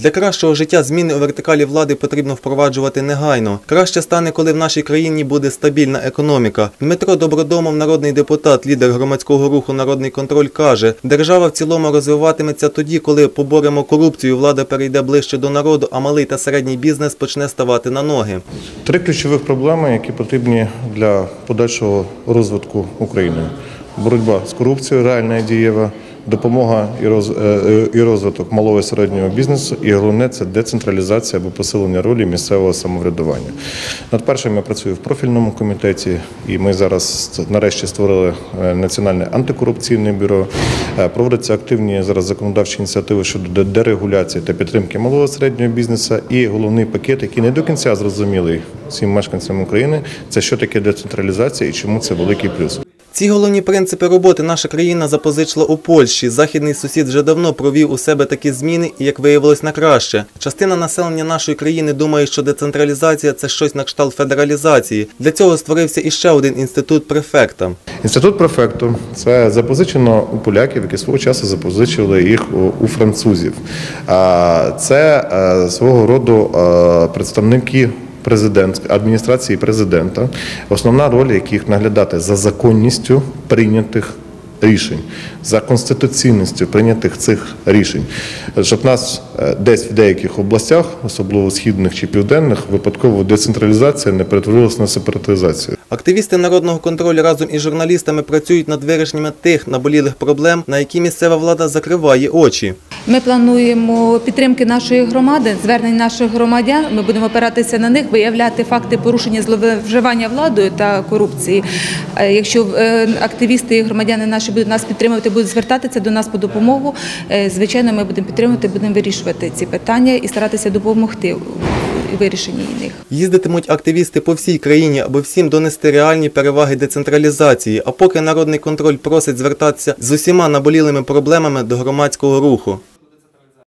Для кращого життя зміни у вертикалі влади потрібно впроваджувати негайно. Краще стане, коли в нашій країні буде стабільна економіка. Дмитро Добродомов, народний депутат, лідер громадського руху Народний контроль, каже: держава в цілому розвиватиметься тоді, коли поборемо корупцію, влада перейде ближче до народу, а малий та середній бізнес почне ставати на ноги. Три ключових проблеми, які потрібні для подальшого розвитку України: боротьба з корупцією, реальна і дієва, допомога е, е, і розвиток малого і середнього бізнесу. І головне це децентралізація або посилення ролі місцевого самоврядування. Над першим я працюю в профільному комітеті, і ми зараз нарешті створили е, національне антикорупційне бюро. Проводяться активні зараз законодавчі ініціативи щодо дерегуляції та підтримки малого і середнього бізнесу. І головний пакет, який не до кінця зрозумілий всім мешканцям України, це що таке децентралізація і чому це великий плюс. Ці головні принципи роботи наша країна запозичила у Польщі. Західний сусід вже давно провів у себе такі зміни, і як виявилось на краще. Частина населення нашої країни думає, що децентралізація це щось на кшталт федералізації. Для цього створився іще один інститут префекта. Інститут префекту це запозичено у поляків, які свого часу запозичили їх у, французів. Це е, свого роду е, представники президент адміністрації президента, основна роль яких наглядати за законністю прийнятих. Рішень за конституційністю прийнятих цих рішень, щоб нас е, десь в деяких областях, особливо східних чи південних, випадково децентралізація не перетворилася на сепаратизацію. Активісти народного контролю разом із журналістами працюють над вирішенням тих наболілих проблем, на які місцева влада закриває очі. Ми плануємо підтримки нашої громади, звернень наших громадян. Ми будемо опиратися на них, виявляти факти порушення зловживання владою та корупції. Е, Якщо е, активісти і громадяни наші будуть нас підтримувати, будуть звертатися до нас по допомогу. е, Звичайно, ми будемо підтримувати, будемо вирішувати ці питання і старатися допомогти вирішенні них. Їздитимуть активісти по всій країні, аби всім донести реальні переваги децентралізації. А поки народний контроль просить звертатися з усіма наболілими проблемами до громадського руху.